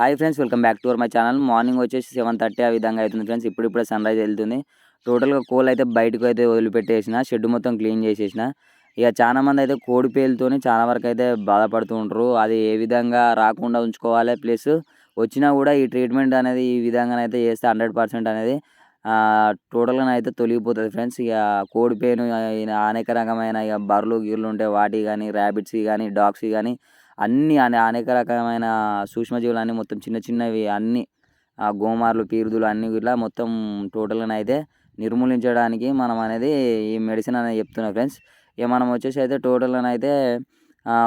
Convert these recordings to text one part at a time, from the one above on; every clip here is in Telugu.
Hi friends welcome back to our my channel. Morning వచ్చేసి సెవెన్ థర్టీ ఆ విధంగా అవుతుంది ఫ్రెండ్స్. ఇప్పుడిప్పుడే సన్ రైజ్ వెళ్తుంది. టోటల్గా కోల్ అయితే బయటకు అయితే వదిలిపెట్టేసిన షెడ్ మొత్తం క్లీన్ చేసేసిన. ఇక చాలా మంది అయితే కోడి పేలుతోనే చాలా వరకు అయితే బాధపడుతూ ఉంటారు. అది ఏ విధంగా రాకుండా ఉంచుకోవాలి ప్లస్ వచ్చినా కూడా ఈ ట్రీట్మెంట్ అనేది ఈ విధంగా అయితే చేస్తే హండ్రెడ్ పర్సెంట్ అనేది టోటల్గా అయితే తొలగిపోతుంది ఫ్రెండ్స్. ఇక కోడి పేను అనేక రకమైన ఇక బర్రెలు గిర్లు ఉంటాయి వాటి కానీ ర్యాబిట్స్ కానీ డాగ్స్ కానీ అన్ని అనే అనేక రకమైన సూక్ష్మజీవులన్నీ మొత్తం చిన్న చిన్నవి అన్నీ గోమార్లు పీరుదులు అన్నీ ఇట్లా మొత్తం టోటల్గా అయితే నిర్మూలించడానికి మనం అనేది ఈ మెడిసిన్ అనేది చెప్తున్నా ఫ్రెండ్స్ ఇక మనం వచ్చేసి అయితే టోటల్గా అయితే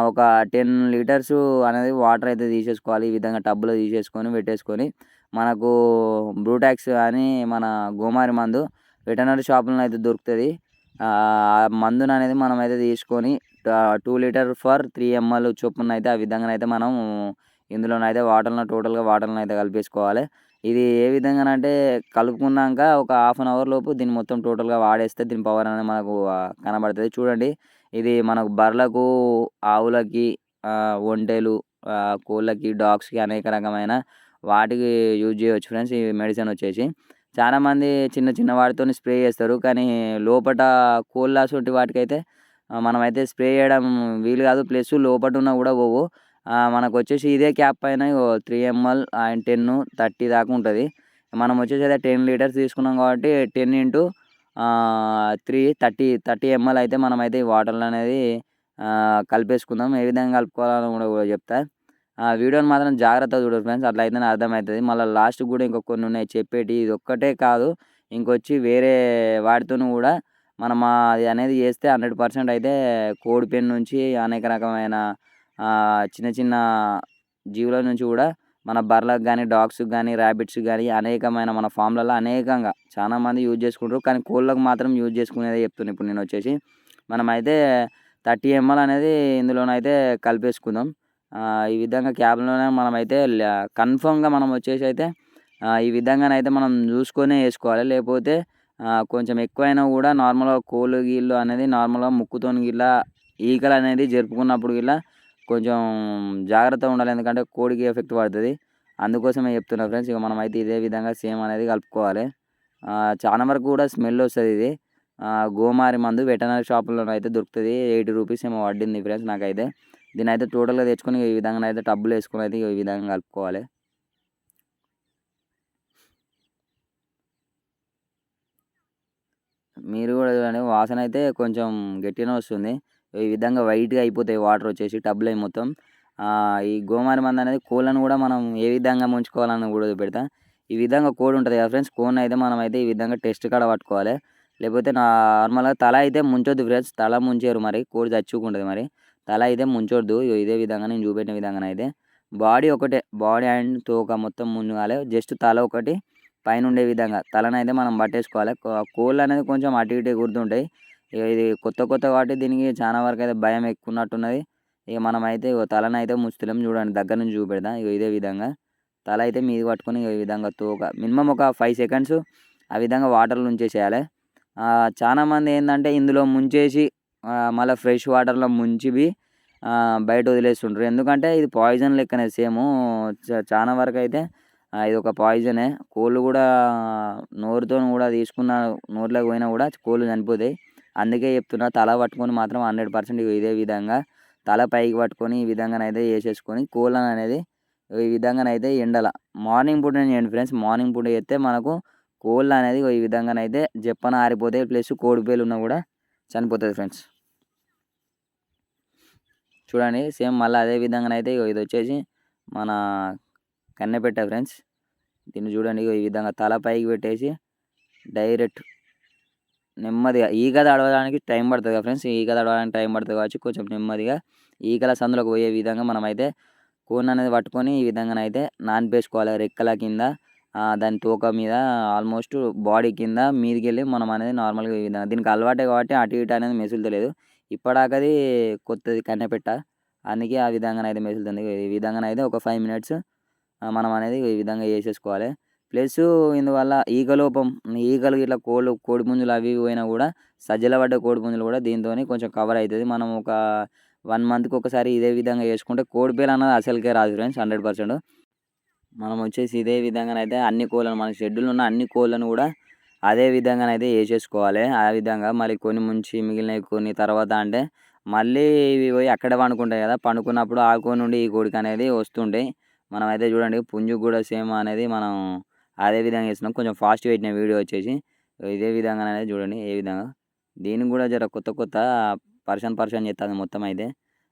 ఒక టెన్ లీటర్స్ అనేది వాటర్ అయితే తీసేసుకోవాలి. ఈ విధంగా టబ్లో తీసేసుకొని పెట్టేసుకొని మనకు బ్రూటాక్స్ అని మన గోమారి మందు వెటనరీ షాపులను అయితే దొరుకుతుంది. మందును అనేది మనం అయితే తీసుకొని two litre for three ML చొప్పున అయితే ఆ విధంగా అయితే మనం ఇందులోనైతే వాటర్లో టోటల్గా వాటర్లో అయితే కలిపేసుకోవాలి. ఇది ఏ విధంగా అంటే కలుపుకున్నాక ఒక హాఫ్ అన్ అవర్ లోపు దీన్ని మొత్తం టోటల్గా వాడేస్తే దీని పవర్ అనేది మనకు కనబడుతుంది. చూడండి ఇది మనకు బర్రెలకు ఆవులకి ఒంటెలు కోళ్ళకి డాగ్స్కి అనేక రకమైన వాటికి యూజ్ చేయవచ్చు ఫ్రెండ్స్ ఈ మెడిసిన్ వచ్చేసి చాలామంది చిన్న చిన్న వాటితో స్ప్రే చేస్తారు. కానీ లోపల కోళ్ళ వాటికి వాటికైతే మనమైతే స్ప్రే చేయడం వీలు కాదు. ప్లస్ లోపల ఉన్న కూడా పోవు. మనకు వచ్చేసి ఇదే క్యాప్ పైన three ML and ten thirty దాకా ఉంటుంది. మనం వచ్చేసి అయితే టెన్ లీటర్స్ తీసుకున్నాం కాబట్టి ten into three thirty thirty ML అయితే మనమైతే ఈ వాటర్లు అనేది కలిపేసుకుందాం. ఏ విధంగా కలుపుకోవాలని కూడా చెప్తా. ఆ వీడియోని మాత్రం జాగ్రత్తగా చూడరు ఫ్రెండ్స్ అట్లా అయితేనే అర్థమవుతుంది. మళ్ళీ లాస్ట్ కూడా ఇంకొక కొన్ని ఉన్నాయి చెప్పేటి ఇది ఒక్కటే కాదు ఇంకొచ్చి వేరే వాటితో కూడా మనం అది అనేది చేస్తే హండ్రెడ్ పర్సెంట్ అయితే కోడి పెన్ నుంచి అనేక రకమైన చిన్న చిన్న జీవుల నుంచి కూడా మన బర్రెలకు కానీ డాగ్స్కి కానీ ర్యాబిట్స్ కానీ అనేకమైన మన ఫామ్లలో అనేకంగా చాలా మంది యూజ్ చేసుకుంటారు. కానీ కోళ్ళకు మాత్రం యూజ్ చేసుకునేది చెప్తున్నాను ఇప్పుడు నేను వచ్చేసి మనమైతే థర్టీ ఎంఎల్ అనేది ఇందులోనైతే కలిపేసుకుందాం. ఈ విధంగా క్యాబ్లోనే మనమైతే కన్ఫర్మ్గా మనం వచ్చేసి అయితే ఈ విధంగానైతే మనం చూసుకొనే వేసుకోవాలి. లేకపోతే కొంచెం ఎక్కువైనా కూడా నార్మల్గా కోళ్ళు గీళ్ళు అనేది నార్మల్గా ముక్కుతో గిట్ల ఈకలు అనేది జరుపుకున్నప్పుడు గిట్లా కొంచెం జాగ్రత్తగా ఉండాలి. ఎందుకంటే కోడికి ఎఫెక్ట్ పడుతుంది. అందుకోసమే చెప్తున్నా ఫ్రెండ్స్ ఇక మనం అయితే ఇదే విధంగా సేమ్ అనేది కలుపుకోవాలి. చాలా వరకు కూడా స్మెల్ వస్తుంది ఇది. గోమారి మందు వెటనరీ షాపులో అయితే దొరుకుతుంది. ఎయిటీ రూపీస్ ఏమో పడింది ఫ్రెండ్స్ నాకైతే. దీని అయితే టోటల్గా తెచ్చుకొని ఈ విధంగా అయితే టబ్బులు వేసుకొని అయితే ఈ విధంగా కలుపుకోవాలి. మీరు కూడా చూడండి వాసన అయితే కొంచెం గట్టిగానే వస్తుంది. ఈ విధంగా వైట్గా అయిపోతాయి వాటర్ వచ్చేసి టబ్బులు మొత్తం. ఈ గోమారి మంద అనేది కోళ్ళను కూడా మనం ఏ విధంగా ముంచుకోవాలని కూడా పెడతా ఈ విధంగా కోడి ఉంటుంది కదా ఫ్రెండ్స్ కోన్ అయితే మనం అయితే ఈ విధంగా టెస్ట్ కాడ పట్టుకోవాలి. లేకపోతే నార్మల్గా తల అయితే ముంచొద్దు ఫ్రెండ్స్ తల ముంచారు మరి కోడి చచ్చుకుంటుంది మరి. తల అయితే ముంచొద్దు. ఇదే విధంగా నేను చూపెట్టిన విధంగా అయితే. బాడీ ఒకటే బాడీ అండ్ తోక మొత్తం ముందుగాలే జస్ట్ తల ఒకటి పైన ఉండే విధంగా తలనైతే మనం పట్టేసుకోవాలి. కోళ్ళు అనేది కొంచెం అటు ఇటు ఎగురుతుంటాయి. ఇది కొత్త కొత్త కాబట్టి దీనికి చాలా వరకు అయితే భయం ఎక్కువన్నట్టున్నది. ఇక మనం అయితే తలను అయితే ముస్తలేం చూడండి. దగ్గర నుంచి చూపెడదాం. ఇక ఇదే విధంగా. తల అయితే మీది పట్టుకొని ఈ విధంగా తోక. మినిమం ఒక ఫైవ్ సెకండ్స్ ఆ విధంగా వాటర్లో ఉంచేసేయాలి. చాలామంది ఏంటంటే ఇందులో ముంచేసి మళ్ళీ ఫ్రెష్ వాటర్లో ముంచివి బయట వదిలేస్తుంటారు ఎందుకంటే ఇది పాయిజన్ లెక్కనే సేమ్. చాలా వరకు అయితే ఇది ఒక పాయిజనే. కోళ్ళు కూడా నోరుతో కూడా తీసుకున్న నోట్లోకి పోయినా కూడా కోళ్ళు చనిపోతాయి. అందుకే చెప్తున్నా తల పట్టుకొని మాత్రం హండ్రెడ్ పర్సెంట్ ఇదే విధంగా తల పైకి పట్టుకొని ఈ విధంగానైతే వేసేసుకొని కోళ్ళని అనేది ఈ విధంగానైతే ఎండల. మార్నింగ్ పూట చేయండి ఫ్రెండ్స్ మార్నింగ్ పూట చేస్తే మనకు కోళ్ళు అనేది ఈ విధంగానైతే జప్పన ఆరిపోతాయి ప్లస్ కోడిపేలు ఉన్నా కూడా చనిపోతుంది ఫ్రెండ్స్. చూడండి సేమ్ మళ్ళీ అదే విధంగానైతే ఇది వచ్చేసి మన కన్నెపెట్ట ఫ్రెండ్స్. దీన్ని చూడండి ఈ విధంగా తల పైకి పెట్టేసి డైరెక్ట్ నెమ్మదిగా ఈగ తడవడానికి టైం పడుతుంది కదా ఫ్రెండ్స్. ఈగ తడవడానికి టైం పడుతుంది కావచ్చు కొంచెం నెమ్మదిగా ఈగల సందులోకి పోయే విధంగా మనమైతే కోన్ అనేది పట్టుకొని ఈ విధంగానైతే నానిపేసుకోవాలి. రెక్కల కింద దాని తోక మీద ఆల్మోస్ట్ బాడీ కింద మీదికి వెళ్ళి మనం అనేది నార్మల్గా ఈ విధంగా దీనికి అలవాటే కాబట్టి అటు ఇటు అనేది మెసులుతలేదు. ఇప్పటిదాకది కొత్తది కన్నెపెట్ట. అందుకే ఆ విధంగానైతే మెసులుతుంది ఈ విధంగానైతే ఒక ఫైవ్ మినిట్స్ మనం అనేది ఈ విధంగా చేసేసుకోవాలి. ప్లస్ ఇందువల్ల ఈగలోపం ఈగలు ఇట్లా కోళ్ళు కోడి పుంజులు అవి పోయినా కూడా సజ్జల పడ్డ కోడి పుంజులు కూడా దీంతో కొంచెం కవర్ అవుతుంది. మనం ఒక వన్ మంత్కి ఒకసారి ఇదే విధంగా చేసుకుంటే కోడి పేరు అన్నది అసలుకే రాదు ఫ్రెండ్స్ హండ్రెడ్ పర్సెంట్. మనం వచ్చేసి ఇదే విధంగానైతే అన్ని కోళ్ళను మన షెడ్యూల్ ఉన్న అన్ని కోళ్ళను కూడా అదే విధంగానైతే వేసేసుకోవాలి ఆ విధంగా మళ్ళీ కొన్ని ముంచి మిగిలినవి కొన్ని తర్వాత అంటే మళ్ళీ ఇవి పోయి అక్కడే పండుకుంటాయి కదా? పండుకున్నప్పుడు ఆ కోడి నుండి ఈ కోడికి అనేది వస్తుంటాయి మనం అయితే చూడండి పుంజు కూడా సేమ్ అనేది మనం అదే విధంగా చేస్తున్నాం. కొంచెం ఫాస్ట్ పెట్టిన వీడియో వచ్చేసి ఇదే విధంగా అనేది చూడండి ఏ విధంగా దీనికి కూడా జర కొత్త కొత్త పర్షన్ పర్షన్ చేస్తుంది మొత్తం అయితే.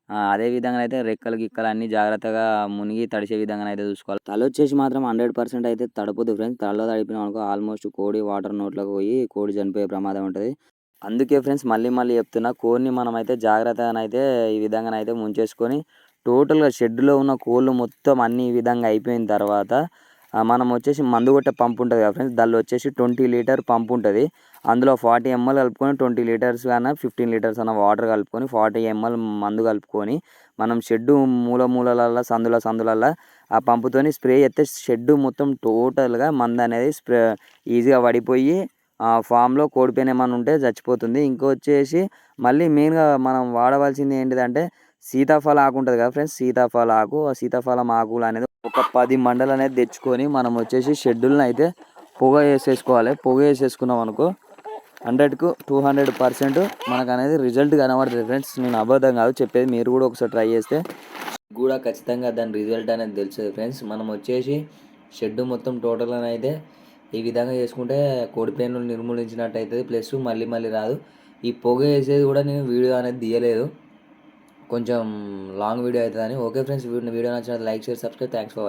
అదే విధంగా అయితే రెక్కలు గిక్కలు అన్ని జాగ్రత్తగా మునిగి తడిసే విధంగా అయితే చూసుకోవాలి. తల వచ్చేసి మాత్రం హండ్రెడ్ పర్సెంట్ అయితే తడపదు ఫ్రెండ్స్ తలలో తడిపినాం అనుకో ఆల్మోస్ట్ కోడి వాటర్ నోట్లోకి పోయి కోడి చనిపోయే ప్రమాదం ఉంటుంది. అందుకే ఫ్రెండ్స్ మళ్ళీ మళ్ళీ చెప్తున్నా కోడిని మనం అయితే జాగ్రత్తగానైతే ఈ విధంగానైతే ముంచేసుకొని టోటల్గా షెడ్లో ఉన్న కోళ్ళు మొత్తం అన్ని ఈ విధంగా అయిపోయిన తర్వాత మనం వచ్చేసి మందు కొట్టే పంపు ఉంటుంది కదా ఫ్రెండ్స్ దానిలో వచ్చేసి ట్వంటీ లీటర్ పంపు ఉంటుంది. అందులో ఫార్టీ ఎంఎల్ కలుపుకొని ట్వంటీ లీటర్స్ కానీ ఫిఫ్టీన్ లీటర్స్ అన్న వాటర్ కలుపుకొని ఫార్టీ ఎంఎల్ మందు కలుపుకొని మనం షెడ్డు మూల మూలలల్లో సందుల సందులల్లో ఆ పంపుతోని స్ప్రే చేస్తే షెడ్డు మొత్తం టోటల్గా మందు అనేది స్ప్రే ఈజీగా పడిపోయి ఆ ఫామ్లో కోడిపోయిన ఏమైనా ఉంటే చచ్చిపోతుంది. ఇంకో వచ్చేసి మళ్ళీ మెయిన్గా మనం వాడవలసింది ఏంటిదంటే సీతాఫల ఆకు ఉంటుంది కదా ఫ్రెండ్స్ సీతాఫల ఆకు. ఆ సీతాఫలం ఆకులు అనేది ఒక పది మండలు అనేది తెచ్చుకొని మనం వచ్చేసి షెడ్యూల్ని అయితే పొగ వేసేసుకోవాలి. పొగ వేసేసుకున్నాం అనుకో హండ్రెడ్కు టూ హండ్రెడ్ పర్సెంట్ మనకు అనేది రిజల్ట్ కనబడుతుంది. ఫ్రెండ్స్ నేను అబద్ధం కాదు చెప్పేది మీరు కూడా ఒకసారి ట్రై చేస్తే. కూడా ఖచ్చితంగా దాని రిజల్ట్ అనేది తెలుస్తుంది ఫ్రెండ్స్. మనం వచ్చేసి షెడ్ మొత్తం టోటల్ అయితే ఈ విధంగా చేసుకుంటే కోడి పేనులు నిర్మూలించినట్టు అవుతుంది ప్లస్ మళ్ళీ మళ్ళీ రాదు. ఈ పొగ వేసేది కూడా నేను వీడియో అనేది తీయలేదు. కొంచెం లాంగ్ వీడియో అవుతుందని. ఓకే ఫ్రెండ్స్ వీడియో నచ్చినట్టు like share subscribe. Thanks for